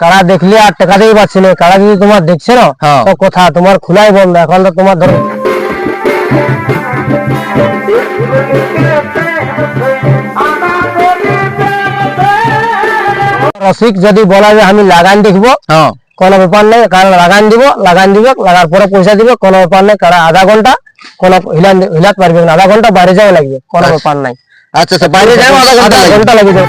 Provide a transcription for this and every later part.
কারা দেখলে আর টাকা দিয়ে পাচ্ছি না। কারা যদি তোমার দেখছে না হ্যাঁ। তো কথা তোমার খোলাই বন্ধ। এখন তো তোমার ধরো। রসিক যদি বলা যে আমি লাগান দেখব হ্যাঁ। কোনো ব্যাপার নেই কারণ লাগান দিব লাগান দিব লাগার পরে পয়সা দিব কোনো ব্যাপার নেই কারণ আধা ঘণ্টা কোনো হিলান হিলাতে পারবে না। আধা ঘণ্টা বাইরে যাওয়া লাগবে কোনো ব্যাপার নাই। আচ্ছা আচ্ছা বাইরে যাও আধা ঘণ্টা লাগবে।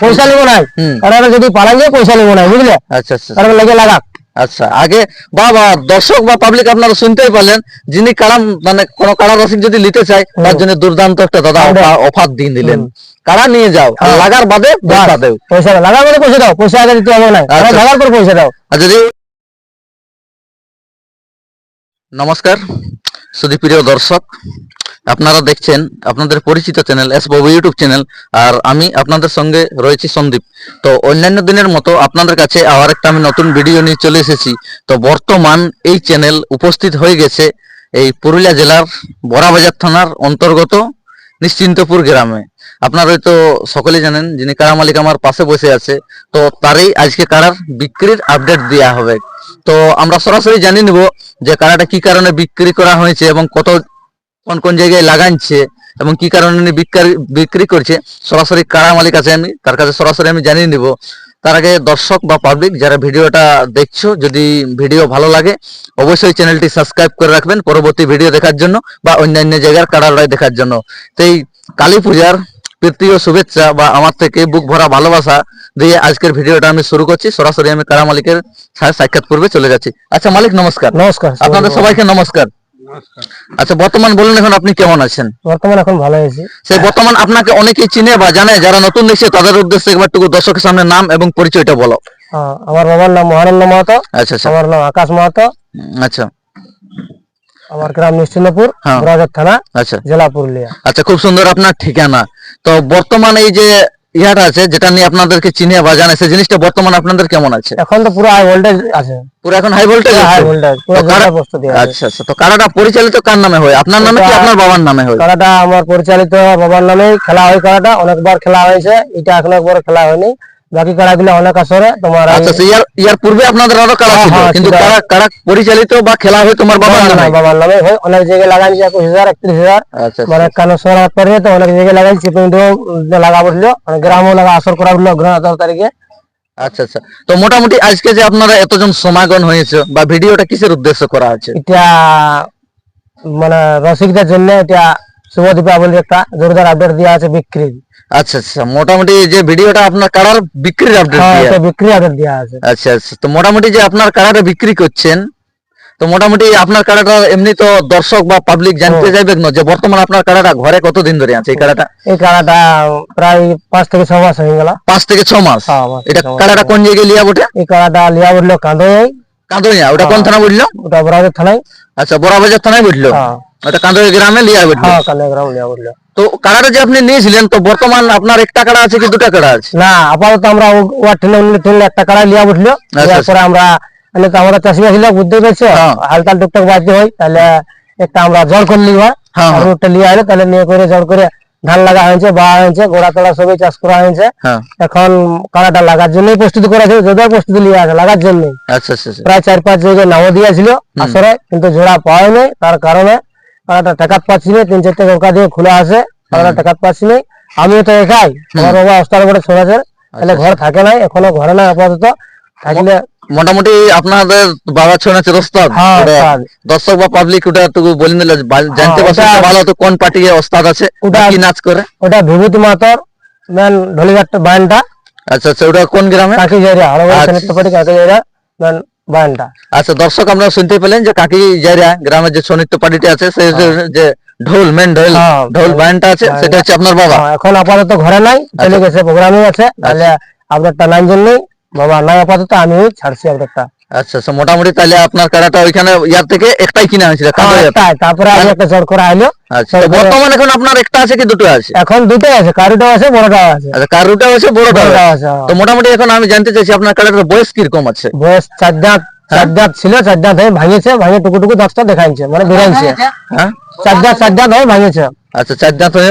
পয়সা নিবো নাই। হুম। যদি পালা যায় পয়সা নিবো নাই বুঝলে? আচ্ছা আচ্ছা। কারণ লেগে লাগাক আচ্ছা আগে বাবা দর্শক বা পাবলিক আপনারা শুনতেই পারলেন যিনি কাড়া মানে কোন কাড়া রসিক যদি নিতে চায় তার জন্য দুর্দান্ত একটা দাদা অফার দিয়ে দিলেন। কাড়া নিয়ে যাও আর লাগার বাদে পয়সা দেও। পয়সা লাগার পরে পয়সা দাও পয়সা আগে দিতে হবে না। আচ্ছা। লাগার পর পয়সা দাও। আর যদি নমস্কার। সুদীপ্রিয় দর্শক, আপনারা দেখছেন আপনাদের পরিচিত channel S Babu YouTube channel, আর আমি আপনাদের সঙ্গে রয়েছি সন্দীপ। তো অন্যান্য দিনের মতো আপনাদের কাছে আবার একটা আমি নতুন ভিডিও নিয়ে চলে এসেছি। তো বর্তমান এই চ্যানেল উপস্থিত হয়ে গেছে এই পুরুলিয়া জেলার বড়াবাজার থানার অন্তর্গত নিশ্চিন্তপুর গ্রামে। আপনারা হয়তো সকলেই জানেন যিনি কারা মালিক আমার পাশে বসে আছে, তো তারই আজকে কারার বিক্রির আপডেট দেওয়া হবে। তো আমরা সরাসরি জানিয়ে নিব যে কারাটা কি কারণে বিক্রি করা হয়েছে এবং কত, কোন কোন জায়গায় লাগাচ্ছে এবং কি কারণে বিক্রি বিক্রি করছে। সরাসরি কারা মালিক আছে আমি, তার কাছে সরাসরি আমি জানিয়ে নিব। তার আগে দর্শক বা পাবলিক যারা ভিডিওটা দেখছ, যদি ভিডিও ভালো লাগে, অবশ্যই চ্যানেলটি সাবস্ক্রাইব করে রাখবেন পরবর্তী ভিডিও দেখার জন্য বা অন্যান্য জায়গার কাড়া লড়াই দেখার জন্য। তো এই কালী পূজার প্রীতি ও শুভেচ্ছা বা আমার থেকে বুক ভরা ভালোবাসা দিয়ে আজকের ভিডিওটা আমি শুরু করছি। সরাসরি আমি কারা মালিকের সাথে সাক্ষাৎ পূর্বে চলে যাচ্ছি। আচ্ছা মালিক নমস্কার। নমস্কার আপনাদের সবাইকে নমস্কার। আচ্ছা বর্তমান বলুন এখন আপনি কেমন আছেন? বর্তমান এখন ভালো আছি। সেই বর্তমান আপনাকে অনেকেই চিনে বা জানে যারা নতুন দেখছে তাদের উদ্দেশ্যে একবারটুকু দর্শকের সামনে নাম এবং পরিচয়টা বলো। আমার বাবার নাম মহানন্দ মাহাতো। আচ্ছা আচ্ছা। আমার নাম আকাশ মাহাতো। আচ্ছা। আমার গ্রাম নিশ্চিন্দপুর হ্যাঁ। থানা আচ্ছা। জেলা পুরুলিয়া। আচ্ছা খুব সুন্দর আপনার ঠিকানা। তো বর্তমান এই যে ইয়াটা আছে যেটা নিয়ে আপনাদেরকে চিনে বা জানে সেই জিনিসটা বর্তমান আপনাদের কেমন আছে? এখন তো পুরো হাই ভোল্টেজ আছে। পুরো এখন হাই ভোল্টেজ হাই ভোল্টেজ পুরো কারা- প্রস্তুতি আছে। আচ্ছা আচ্ছা তো কারাটা পরিচালিত কার নামে হয়? আপনার নামে কি আপনার বাবার নামে হয়? কারাটা আমার পরিচালিত বাবার নামে খেলা হয় কারাটা অনেকবার খেলা হয়েছে এটা এখন একবার খেলা হয়নি। বাকি খেলাগুলো অনেক আসরে তোমার এই- আচ্ছা আচ্ছা, ইয়ার ইয়ার পূর্বে আপনাদের আরও কারা হ্যাঁ, ছিল হ্যাঁ, কিন্তু ছিল। কারা কারা পরিচালিত বা খেলা হয় তোমার বাবার বাবার নামে নামে বাবার নামে হয় অনেক জায়গায় লাগাইছে একুশ হাজার একত্রিশ হাজার আচ্ছা মানে কানো সোনা পারে তো অনেক জায়গায় লাগাইছে কিন্তু লাগা বলছিল মানে গ্রামও লাগা আসর করা বলল গ্রহণ আঠারো তারিখে আচ্ছা আচ্ছা তো মোটামুটি আজকে যে আপনারা এতজন সমাগম হয়েছে বা ভিডিওটা কিসের উদ্দেশ্য করা আছে এটা মানে রসিকদের জন্য এটা শুভ দীপাবলির একটা জোরদার আপডেট দেওয়া আছে বিক্রি। আচ্ছা আচ্ছা মোটামুটি যে ভিডিওটা আপনার কারার বিক্রির আপডেট হ্যাঁ দিয়ে। বিক্রি আপডেট দেওয়া আছে। আচ্ছা আচ্ছা তো মোটামুটি যে আপনার কারাটা বিক্রি করছেন তো মোটামুটি আপনার কারাটা এমনি তো দর্শক বা পাবলিক জানতে হুম। চাইবে না যে বর্তমান আপনার কারাটা ঘরে কতদিন ধরে আছে এই কারাটা? এই কাড়াটা প্রায় পাঁচ থেকে ছ মাস হয়ে গেল। পাঁচ থেকে ছ মাস? হ্যাঁ, এটা কারাটা কোন জায়গায় লিয়া বটে? এই কাড়াটা লিয়া বলল কাঁদো কাঁদইয়া ওটা কোন হ্যাঁ। থানা বুঝলো ওটা বরাবর থানায়। আচ্ছা বড়াবাজার থানায় হ্যাঁ। ওটা কাঁদই গ্রামে লিয়া হ্যাঁ গ্রাম লিয়া বলল তো কারাটা যে আপনি নিয়েছিলেন তো বর্তমান আপনার একটা কারা আছে কি দুটা কারা আছে? না আপাতত আমরা উনি একটা কাড়া লিয়া বসল লিয়ার পরে আমরা মানে আমরা ছিল বুঝতে পেরেছ? হ্যাঁ। টুকটাক বাড়তে হয় তাহলে একটা আমরা জল করে লিবা হ্যাঁ, হ্যাঁ। ওটা লিয়া হলো তাহলে নিয়ে করে জল করে ধান লাগা হয়েছে বা হয়েছে গোড়া তোড়া সবই চাষ করা হয়েছে। হ্যাঁ। এখন কাড়াটা লাগার জন্যই প্রস্তুতি করা হয়েছে যদিও প্রস্তুতি লিয়া আছে লাগার জন্য আচ্ছা আচ্ছা আচ্ছা। প্রায় চার পাঁচ জায়গায় নামও দিয়েছিল আসরে কিন্তু জোড়া পাওয়া নেই তার কারণে কাড়াটা টেকাত পাচ্ছি না তিন চারটে নৌকা দিয়ে খোলা আছে কাড়াটা টেকাত পাচ্ছি না আমিও তো একাই আমার বাবা অস্তার বড় ছোড়াছে তাহলে ঘর থাকে নাই এখনও ঘরে নাই আপাতত। থাকলে মোটামুটি আপনাদের বাবা ছোনা চিরস্তাদ ওস্তাদ। দর্শক বা পাবলিক ওটা একটু বলে নিলে জানতে পারছে ভালো তো কোন পার্টি ওস্তাদ আছে ওটা- কি নাচ করে। ওটা বিভূতি মাতর মেন ঢলিঘাটটা বায়নটা। আচ্ছা আচ্ছা ওটা কোন গ্রামে? কাকি জায়গা আচ্ছা। কাকি জায়গা মেন বায়নটা আচ্ছা দর্শক আপনারা শুনতে পেলেন যে কাকি জায়গা গ্রামের যে সনিত্য পার্টিটি আছে সে যে- যে ঢোল মেন ঢোল হ্যাঁ, ঢোল। ব্যান্ডটা আছে হ্যাঁ। সেটা হচ্ছে আপনার বাবা। হ্যাঁ, এখন আপাতত ঘরে নাই চলে গেছে প্রোগ্রামে আছে। তাহলে আপডেটটা নাই জন্যই বাবা নাই আপাতত আমি ছাড়ছি আপডেটটা আচ্ছা আচ্ছা মোটামুটি তাহলে আপনার কাড়াটা ওইখানে ইয়ার থেকে একটাই কিনা হয়েছিল। একটাই, তারপরে আমি একটা জোর করে আইলো। আচ্ছা তো বর্তমান এখন আপনার একটা আছে কি দুটো আছে? এখন দুটোই আছে কারুটাও আছে বড়টাও আছে। আচ্ছা কারুটা আছে বড়টা বড়টাও আছে আছে হ্যাঁ। তো মোটামুটি এখন আমি জানতে চাইছি আপনার কাড়াটার বয়স কীরকম আছে? বয়স চার দাঁত হ্যাঁ? চার দাঁত ছিল চার দাঁত হয়ে ভাঙিয়েছে ভাঙে টুকু টুকু দশটা দেখাইছে মানে বেরাইছে হ্যাঁ? চার দাঁত চার দাঁত হয়ে ভাঙিয়েছে আচ্ছা চার দাঁত হয়ে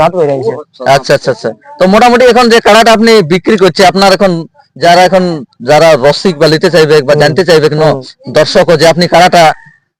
দাঁত বেরাইছে আচ্ছা আচ্ছা আচ্ছা। তো মোটামুটি এখন যে কাড়াটা আপনি বিক্রি করছে আপনার এখন যারা এখন যারা রসিক বা নিতে চাইবে বা জানতে চাইবে কোনো দর্শক যে আপনি কাড়াটা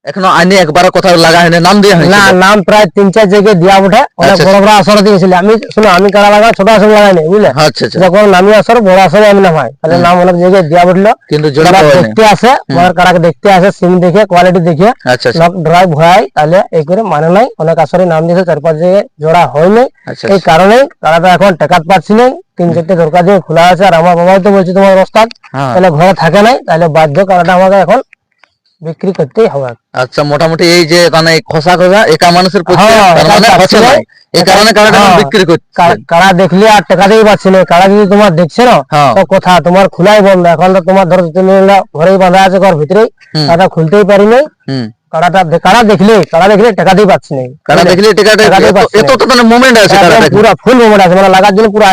এখনও আইনে একবার কোথাও লাগা হয়নি নাম দিয়ে হয়নি না নাম প্রায় তিন চার জায়গায় দিয়া উঠে অনেক আচ্ছা, বড় বড় আসর দিয়েছিল। আমি শুনো আমি কারা লাগা ছোট আসর লাগাইনি বুঝলে? আচ্ছা আচ্ছা। যখন নামি আসর বড় আসরে আমি নামাই। তাহলে নাম অনেক জায়গায় দিয়া উঠল কিন্তু জোড়া দেখতে আসে আমার কারাকে দেখতে আসে সিম দেখে কোয়ালিটি দেখে। আচ্ছা আচ্ছা। লক ড্রাইভ হয় তাহলে এই করে মানে নাই। অনেক আসরে নাম দিয়েছে চার পাঁচ জায়গায় জোড়া হয় আচ্ছা এই কারণেই কারাটা এখন টেকাত পাচ্ছি নাই। তিন চারটে দরকার দিয়ে খোলা আছে আর আমার বাবাই তো বলছে তোমার ওস্তাদ হ্যাঁ। তাহলে ঘরে থাকে নাই তাহলে বাধ্য কারাটা আমাকে এখন বিক্রি করতেই হবে। আচ্ছা মোটামুটি এই যে মানে খোসা খোসা একা মানুষের হ্যাঁ, মানে এটা হচ্ছে না। এই কারণে কাড়াটা হ্যাঁ। বিক্রি করছে? দেখলে আর টাকা দিয়ে পাচ্ছি না। কারা যদি তোমার দেখছে না হ্যাঁ। তো কথা তোমার খোলাই বন্ধ। এখন তো তোমার ধরো তুমি ঘরেই বাঁধা আছে ঘর ভিতরেই হুম। খুলতেই পারি নাই। দেখলে কারা দেখলে টাকা দিয়ে পাচ্ছি না। কাড়া দেখলে এত- তো মানে মোমেন্ট আছে পুরো ফুল মোমেন্ট আছে। মানে লাগার জন্য পুরো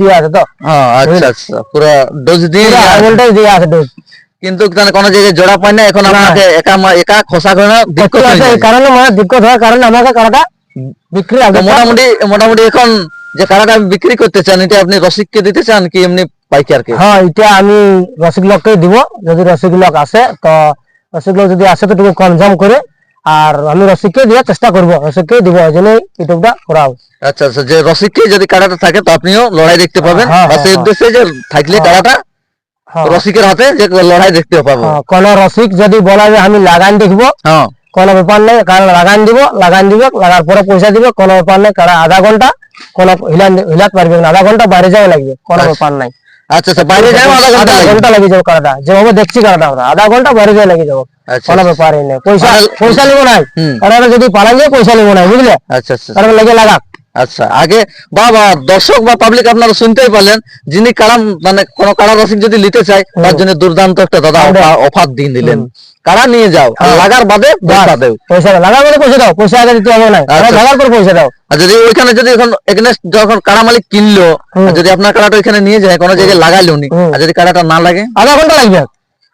দিয়ে আছে তো। হ্যাঁ আচ্ছা আচ্ছা পুরো ডোজ দিয়ে দিয়ে আছে ডোজ কিন্তু কোনো জায়গায় জোড়া পায় না এখন আমাকে একা একা খোসা করে দিক্কত আছে কারণে মানে দিক্কত হওয়ার কারণে আমাকে কারাটা বিক্রি আগে মোটামুটি মোটামুটি এখন যে কাড়াটা বিক্রি করতে চান এটা আপনি রসিককে দিতে চান কি এমনি পাইকারকে? হ্যাঁ এটা আমি রসিক লোককে দিব যদি রসিক লোক আসে তো রসিক লোক যদি আসে তো একটু কম করে আর আমি রসিককে দেওয়ার চেষ্টা করব রসিককে দিব এই জন্যই ইউটিউবটা করাও। আচ্ছা আচ্ছা যে রসিককে যদি কাড়াটা থাকে তো আপনিও লড়াই দেখতে পাবেন। হ্যাঁ, বা সেই হ্যাঁ, উদ্দেশ্যে যে থাকলে হ্যাঁ। হ্যাঁ, রসিকের হাতে যে লড়াই দেখতে পাবো। হ্যাঁ, কোন রসিক যদি বলে যে আমি লাগান দেখব হ্যাঁ। কোনো ব্যাপার নেই কারণ লাগান দিব লাগান দিব লাগার পরে পয়সা দিবে কোনো ব্যাপার নেই কারণ আধা ঘণ্টা কোনো হিলান হিলাত পারবে না আধা ঘণ্টা বাইরে যাওয়া লাগবে কোনো আচ্ছা। ব্যাপার নাই। আচ্ছা আচ্ছা বাইরে যাও আধা ঘণ্টা লাগে। ঘণ্টা কারাটা যেভাবে দেখছি কারাটা আমরা আধা ঘণ্টা বাইরে যাওয়া লেগে যাব আচ্ছা কোনো ব্যাপারই নেই পয়সা পাল- পয়সা নিবো নাই কারণ যদি পালান যায় পয়সা নিবো নাই বুঝলে? আচ্ছা আচ্ছা। কারণ লেগে লাগাক। আচ্ছা আগে বা বা দর্শক বা পাবলিক আপনারা শুনতেই পারলেন যিনি কাড়া মানে কোন কাড়া রসিক যদি নিতে চায় তার জন্য দুর্দান্ত একটা দাদা। অফার দিয়ে দিলেন। কাড়া নিয়ে যাও হ্যাঁ। লাগার বাদে পয়সা দেও। পয়সা লাগার পরে পয়সা দাও পয়সা আগে দিতে হবে না। আচ্ছা। লাগার পর পয়সা দাও। আর যদি ওইখানে যদি এখন এগনেস্ট যখন কারা মালিক কিনলো যদি আপনার কাড়াটা ওইখানে নিয়ে যায় কোনো জায়গায় লাগাইলো নি আর যদি কাড়াটা না লাগে? আধা ঘণ্টা লাগবে।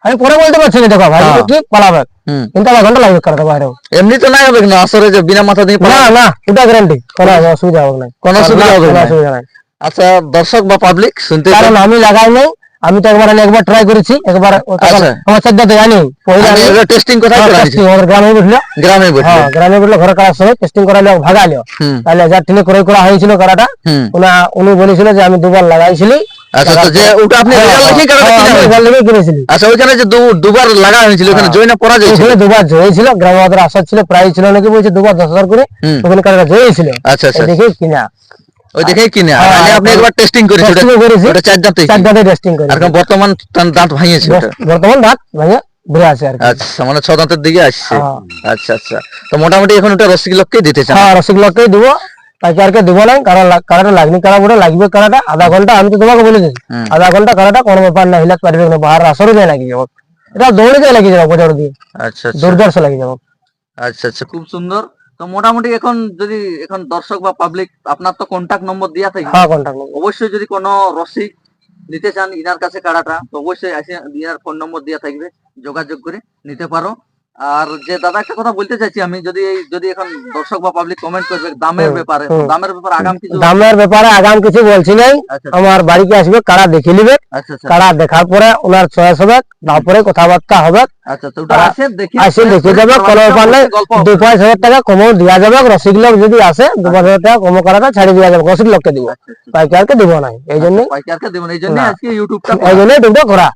আমি পরে বলতে পারছি না দেখো ভাই হ্যাঁ। পালাবে। হুম। কিন্তু লাগবে কারাটা বাইরে এমনি তো নাই হবে না আসরে যে বিনা মাথা দিয়ে না না এটা গ্যারান্টি কোনো অসুবিধা হবে না। কোনো অসুবিধা হবে না। আচ্ছা দর্শক বা পাবলিক শুনতে কারণ আমি লাগাই নাই আমি তো একবার একবার ট্রাই করেছি একবার আচ্ছা। আমার চারটা তো জানি। পয়লা টেস্টিং হয়েছে testing আমাদের গ্রামে গ্রামে বসে হ্যাঁ গ্রামে ঘরে করার সময় টেস্টিং করালে ভাগাইলো। তাহলে যা টিনে করে করা হয়েছিল কারাটা উনি বলেছিল যে আমি দুবার লাগাইছিলি আচ্ছা যে ওটা আপনি আচ্ছা ওইখানে যে দুবার লাগা হয়েছিল ওখানে। জয়না পরা যাইছিল দুবার জয়েছিল গ্রামে আশা ছিল প্রাইজ ছিল নাকি বলছে দুবার দশ হাজার করে ওখানে কারাটা জয়েছিল আচ্ছা দেখে কিনা। ওই দেখেই কিনে। মানে আপনি। একবার টেস্টিং করেছেন ওটা চার দাঁতে চার দাঁতে টেস্টিং করে আর বর্তমান দাঁত ভাঙিয়েছে ওটা। বর্তমান দাঁত ভেঙে আর আচ্ছা মানে ছ দাঁতের দিকে আসছে। হ্যাঁ। আচ্ছা আচ্ছা। তো মোটামুটি এখন ওটা রসিক লোককে দিতে চান? হ্যাঁ রসিক লোককেই দিব। পাইকারকে দিব না কারণ কারাটা লাগনি কারা বলে লাগবে কারাটা আধা ঘণ্টা আমি তো তোমাকে বলে দিচ্ছি আধা ঘণ্টা কারাটা কোনো ব্যাপার না হিলাত পারবে না বাহার আসরও যায় লাগি যাব এটা দৌড়ে যায় লাগি যাব বোঝাড় দিয়ে। আচ্ছা আচ্ছা। দূরদর্শ লাগি যাব আচ্ছা আচ্ছা খুব সুন্দর। তো মোটামুটি এখন যদি এখন দর্শক বা পাবলিক আপনার তো কন্টাক্ট নম্বর দেওয়া থাকে। হ্যাঁ কন্টাক্ট নেব অবশ্যই যদি কোনো রসিক নিতে চান ইনার কাছে কাড়াটা তো অবশ্যই এসে ইনার ফোন নম্বর দেওয়া থাকবে যোগাযোগ করে নিতে পারো। আর যে দাদা একটা কথা বলতে চাইছি আমি যদি যদি এখন দর্শক বা পাবলিক কমেন্ট করবে দামের ব্যাপারে দামের ব্যাপারে আগাম কিছু দামের ব্যাপারে আগাম কিছু বলছি নাই। আচ্ছা আমার বাড়িতে আসবে কারা দেখে নিবে আচ্ছা আচ্ছা। কারা দেখার পরে ওনার চয়েস হবে তারপরে কথাবার্তা হবে। আচ্ছা তো ওটা আসে দেখি। আসে দেখে যাবে কোনো ব্যাপার নেই। গল্প দু পাঁচ হাজার টাকা কমও দেওয়া যাবে রসিক লোক যদি আসে দু পাঁচ হাজার টাকা কমও করাটা ছাড়িয়ে দেওয়া যাবে রসিক লোককে দিব। আচ্ছা, আচ্ছা। পাইকারকে দিব না এই পাইকারকে দেবেন এই জন্য আজকে ইউটিউবটা এই জন্যই দুটো করা।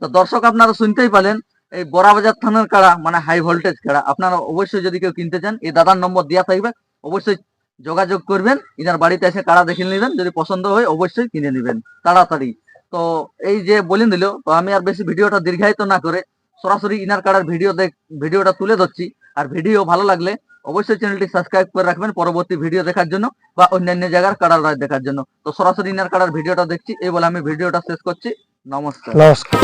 তো দর্শক আপনারা শুনতেই পেলেন এই বড়াবাজার থানার কাড়া মানে হাই ভোল্টেজ কাড়া আপনারা অবশ্যই যদি কেউ কিনতে চান, এই দাদার নম্বর দেওয়া থাকবে, অবশ্যই যোগাযোগ করবেন, ইনার বাড়িতে এসে কাড়া দেখে নেবেন, যদি পছন্দ হয় অবশ্যই কিনে নেবেন, তাড়াতাড়ি। তো এই যে বলে দিল, তো আমি আর বেশি ভিডিওটা দীর্ঘায়িত না করে সরাসরি ইনার কাড়ার ভিডিও দেখ, ভিডিওটা তুলে ধরছি, আর ভিডিও ভালো লাগলে অবশ্যই চ্যানেলটি সাবস্ক্রাইব করে রাখবেন পরবর্তী ভিডিও দেখার জন্য বা অন্যান্য জায়গার কাড়ার রায় দেখার জন্য। তো সরাসরি ইনার কাড়ার ভিডিওটা দেখছি, এই বলে আমি ভিডিওটা শেষ করছি, নমস্কার। নমস্কার।